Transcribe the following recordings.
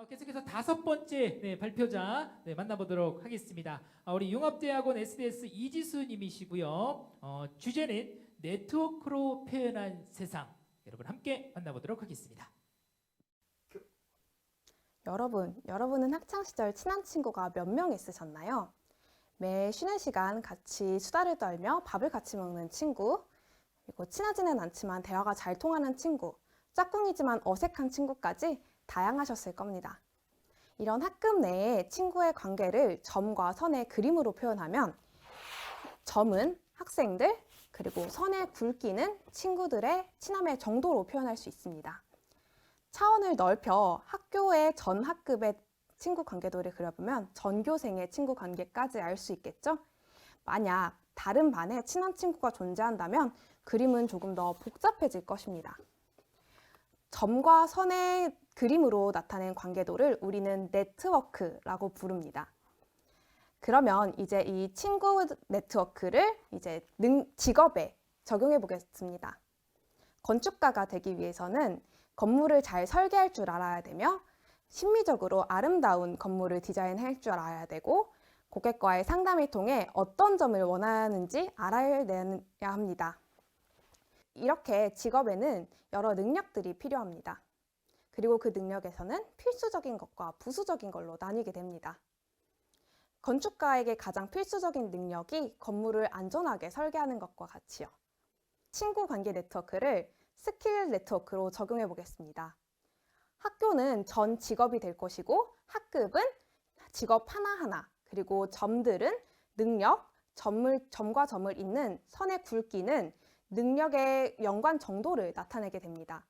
어, 계속해서 다섯 번째 네, 발표자 네, 만나보도록 하겠습니다. 아, 우리 융합대학원 SDS 이지수님이시고요. 어, 주제는 네트워크로 표현한 세상. 여러분 함께 만나보도록 하겠습니다. 여러분, 여러분은 학창 시절 친한 친구가 몇 명 있으셨나요? 매 쉬는 시간 같이 수다를 떨며 밥을 같이 먹는 친구, 그리고 친하지는 않지만 대화가 잘 통하는 친구, 짝꿍이지만 어색한 친구까지 다양하셨을 겁니다. 이런 학급 내에 친구의 관계를 점과 선의 그림으로 표현하면 점은 학생들, 그리고 선의 굵기는 친구들의 친함의 정도로 표현할 수 있습니다. 차원을 넓혀 학교의 전 학급의 친구 관계도를 그려보면 전교생의 친구 관계까지 알 수 있겠죠? 만약 다른 반에 친한 친구가 존재한다면 그림은 조금 더 복잡해질 것입니다. 점과 선의 그림으로 나타낸 관계도를 우리는 네트워크라고 부릅니다. 그러면 이제 이 친구 네트워크를 이제 능, 직업에 적용해 보겠습니다. 건축가가 되기 위해서는 건물을 잘 설계할 줄 알아야 되며 심미적으로 아름다운 건물을 디자인할 줄 알아야 되고 고객과의 상담을 통해 어떤 점을 원하는지 알아야 합니다. 이렇게 직업에는 여러 능력들이 필요합니다. 그리고 그 능력에서는 필수적인 것과 부수적인 걸로 나뉘게 됩니다. 건축가에게 가장 필수적인 능력이 건물을 안전하게 설계하는 것과 같이요. 친구 관계 네트워크를 스킬 네트워크로 적용해 보겠습니다. 학교는 전 직업이 될 것이고 학급은 직업 하나하나 그리고 점들은 능력, 점을, 점과 점을 잇는 선의 굵기는 능력의 연관 정도를 나타내게 됩니다.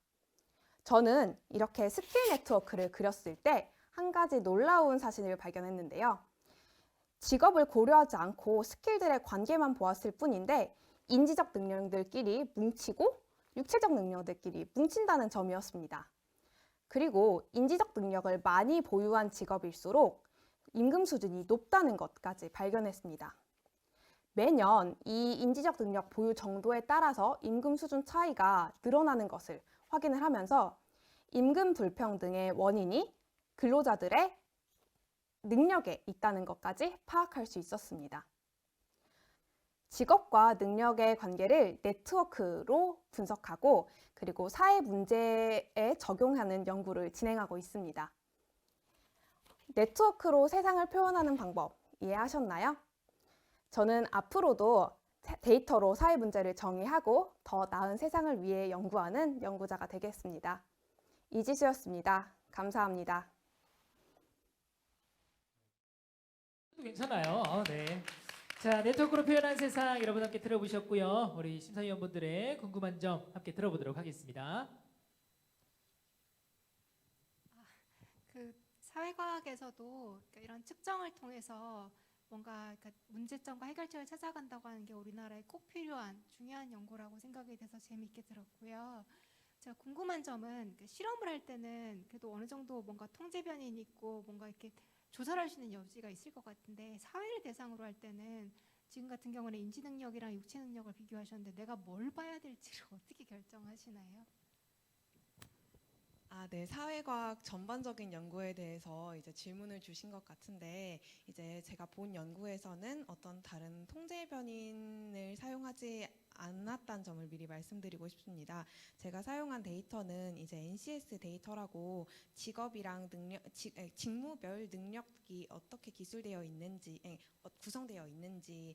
저는 이렇게 스킬 네트워크를 그렸을 때 한 가지 놀라운 사실을 발견했는데요. 직업을 고려하지 않고 스킬들의 관계만 보았을 뿐인데 인지적 능력들끼리 뭉치고 육체적 능력들끼리 뭉친다는 점이었습니다. 그리고 인지적 능력을 많이 보유한 직업일수록 임금 수준이 높다는 것까지 발견했습니다. 매년 이 인지적 능력 보유 정도에 따라서 임금 수준 차이가 늘어나는 것을 확인을 하면서 임금 불평등의 원인이 근로자들의 능력에 있다는 것까지 파악할 수 있었습니다. 직업과 능력의 관계를 네트워크로 분석하고 그리고 사회 문제에 적용하는 연구를 진행하고 있습니다. 네트워크로 세상을 표현하는 방법 이해하셨나요? 저는 앞으로도 데이터로 사회 문제를 정의하고 더 나은 세상을 위해 연구하는 연구자가 되겠습니다. 이지수였습니다. 감사합니다. 괜찮아요. 어, 네. 자, 네트워크로 표현한 세상 여러분 함께 들어보셨고요. 우리 심사위원분들의 궁금한 점 함께 들어보도록 하겠습니다. 그 사회과학에서도 이런 측정을 통해서 뭔가 그러니까 문제점과 해결책을 찾아간다고 하는 게 우리나라에 꼭 필요한 중요한 연구라고 생각이 돼서 재미있게 들었고요. 제가 궁금한 점은 그 실험을 할 때는 그래도 어느 정도 뭔가 통제 변이는 있고 뭔가 이렇게 조사를 할 수 있는 여지가 있을 것 같은데 사회를 대상으로 할 때는 지금 같은 경우는 인지 능력이랑 육체 능력을 비교하셨는데 내가 뭘 봐야 될지를 어떻게 결정하시나요? 아, 네. 사회과학 전반적인 연구에 대해서 이제 질문을 주신 것 같은데, 이제 제가 본 연구에서는 어떤 다른 통제 변인을 사용하지 않았다는 점을 미리 말씀드리고 싶습니다. 제가 사용한 데이터는 이제 NCS 데이터라고 직업이랑 능력, 직, 에, 직무별 능력이 어떻게 기술되어 있는지, 에, 어, 구성되어 있는지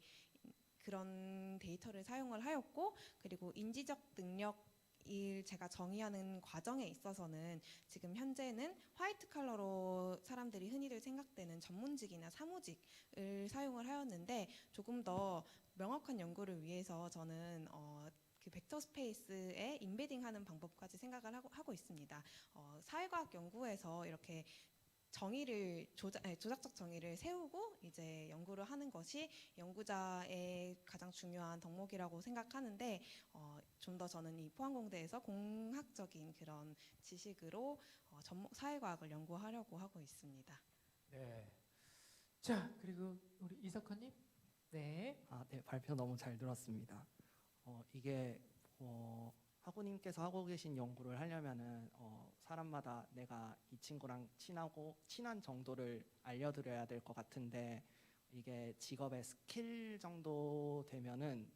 그런 데이터를 사용을 하였고, 그리고 인지적 능력 일 제가 정의하는 과정에 있어서는 지금 현재는 화이트 칼러로 사람들이 흔히들 생각되는 전문직이나 사무직을 사용을 하였는데 조금 더 명확한 연구를 위해서 저는 어, 그 벡터 스페이스에 인베딩하는 방법까지 생각을 하고, 하고 있습니다. 어, 사회과학 연구에서 이렇게 정의를 조작, 아니, 조작적 정의를 세우고 이제 연구를 하는 것이 연구자의 가장 중요한 덕목이라고 생각하는데 어, 좀 더 저는 이 포항공대에서 공학적인 그런 지식으로 어, 전문 사회과학을 연구하려고 하고 있습니다. 네. 자, 그리고 우리 이석헌님. 네. 아, 네, 발표 너무 잘 들었습니다. 어, 이게 어, 학우님께서 하고 계신 연구를 하려면은 어, 사람마다 내가 이 친구랑 친하고 친한 정도를 알려드려야 될 것 같은데 이게 직업의 스킬 정도 되면은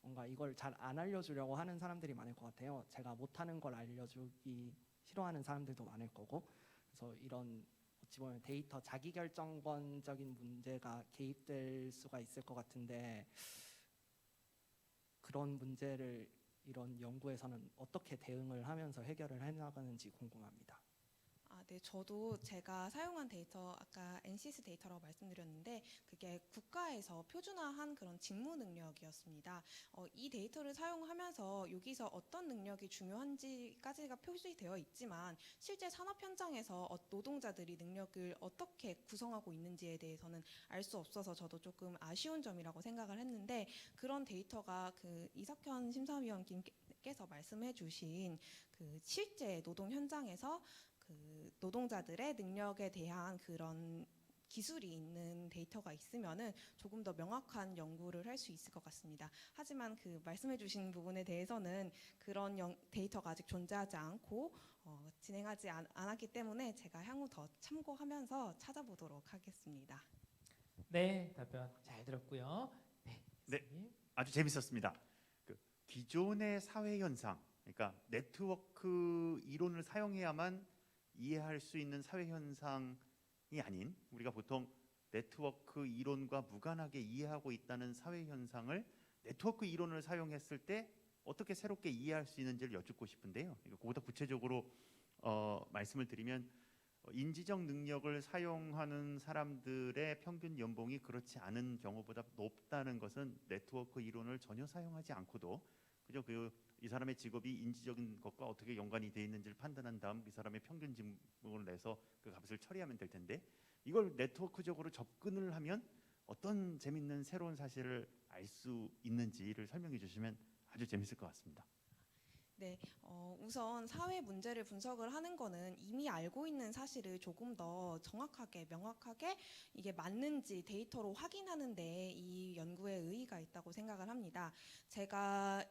뭔가 이걸 잘 안 알려주려고 하는 사람들이 많을 것 같아요. 제가 못하는 걸 알려주기 싫어하는 사람들도 많을 거고 그래서 이런 어찌 보면 데이터 자기결정권적인 문제가 개입될 수가 있을 것 같은데 그런 문제를 이런 연구에서는 어떻게 대응을 하면서 해결을 해나가는지 궁금합니다. 아, 네, 저도 제가 사용한 데이터 아까 NCS 데이터라고 말씀드렸는데 그게 국가에서 표준화한 그런 직무 능력이었습니다. 어, 이 데이터를 사용하면서 여기서 어떤 능력이 중요한지까지가 표시되어 있지만 실제 산업 현장에서 어, 노동자들이 능력을 어떻게 구성하고 있는지에 대해서는 알 수 없어서 저도 조금 아쉬운 점이라고 생각을 했는데 그런 데이터가 그 이석현 심사위원님께서 말씀해 주신 그 실제 노동 현장에서 그 노동자들의 능력에 대한 그런 기술이 있는 데이터가 있으면은 조금 더 명확한 연구를 할 수 있을 것 같습니다. 하지만 그 말씀해주신 부분에 대해서는 그런 영- 데이터가 아직 존재하지 않고 어, 진행하지 않, 않았기 때문에 제가 향후 더 참고하면서 찾아보도록 하겠습니다. 네, 답변 잘 들었고요. 네, 네. 선생님. 아주 재밌었습니다. 그 기존의 사회 현상, 그러니까 네트워크 이론을 사용해야만 이해할 수 있는 사회 현상이 아닌 우리가 보통 네트워크 이론과 무관하게 이해하고 있다는 사회 현상을 네트워크 이론을 사용했을 때 어떻게 새롭게 이해할 수 있는지를 여쭙고 싶은데요. 그보다 구체적으로 어, 말씀을 드리면 어, 인지적 능력을 사용하는 사람들의 평균 연봉이 그렇지 않은 경우보다 높다는 것은 네트워크 이론을 전혀 사용하지 않고도 그저 그이 사람의 직업이 인지적인 것과 어떻게 연관이 돼 있는지를 판단한 다음 이 사람의 평균 직무를 내서 그 값을 처리하면 될 텐데 이걸 네트워크적으로 접근을 하면 어떤 재밌는 새로운 사실을 알 수 있는지를 설명해 주시면 아주 재밌을 것 같습니다. 네, 어, 우선 사회 문제를 분석을 하는 거는 이미 알고 있는 사실을 조금 더 정확하게, 명확하게 이게 맞는지 데이터로 확인하는데 이 연구의 의의가 있다고 생각을 합니다. 제가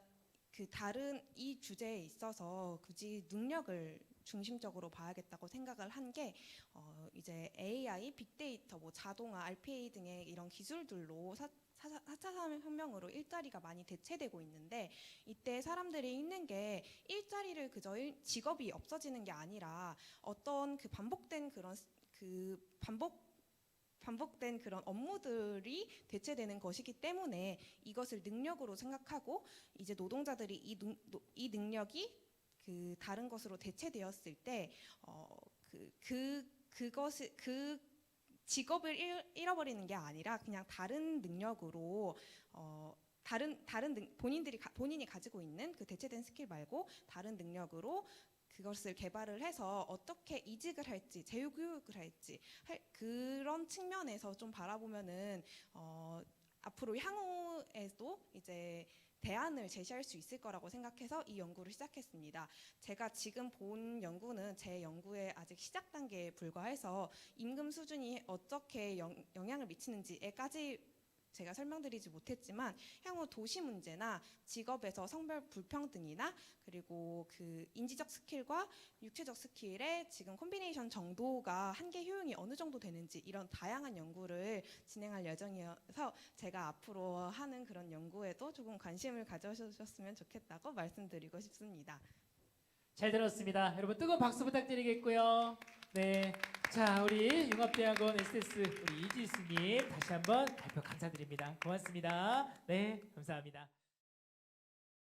그 다른 이 주제에 있어서 굳이 능력을 중심적으로 봐야겠다고 생각을 한 게 어, 이제 AI, 빅데이터, 뭐 자동화, RPA 등의 이런 기술들로 사, 사, 4차 산업혁명으로 일자리가 많이 대체되고 있는데 이때 사람들이 있는 게 일자리를 그저 일- 직업이 없어지는 게 아니라 어떤 그 반복된 그런 스- 그 반복 반복된 그런 업무들이 대체되는 것이기 때문에 이것을 능력으로 생각하고 이제 노동자들이 이, 능, 노- 이 능력이 그 다른 것으로 대체되었을 때 어, 그, 그 그것을 그 직업을 잃, 잃어버리는 게 아니라 그냥 다른 능력으로 어, 다른 다른 능, 본인들이 가- 본인이 가지고 있는 그 대체된 스킬 말고 다른 능력으로 그것을 개발을 해서 어떻게 이직을 할지 재교육을 할지 할, 그런 측면에서 좀 바라보면은 어, 앞으로 향후에도 이제 대안을 제시할 수 있을 거라고 생각해서 이 연구를 시작했습니다. 제가 지금 본 연구는 제 연구의 아직 시작 단계에 불과해서 임금 수준이 어떻게 영, 영향을 미치는지에까지 제가 설명드리지 못했지만 향후 도시 문제나 직업에서 성별 불평등이나 그리고 그 인지적 스킬과 육체적 스킬의 지금 콤비네이션 정도가 한계 효용이 어느 정도 되는지 이런 다양한 연구를 진행할 예정이어서 제가 앞으로 하는 그런 연구에도 조금 관심을 가져주셨으면 좋겠다고 말씀드리고 싶습니다. 잘 들었습니다. 여러분 뜨거운 박수 부탁드리겠고요. 네. 자, 우리 융합대학원 SDS 우리 이지수님 다시 한번 발표 감사드립니다. 고맙습니다. 네, 감사합니다.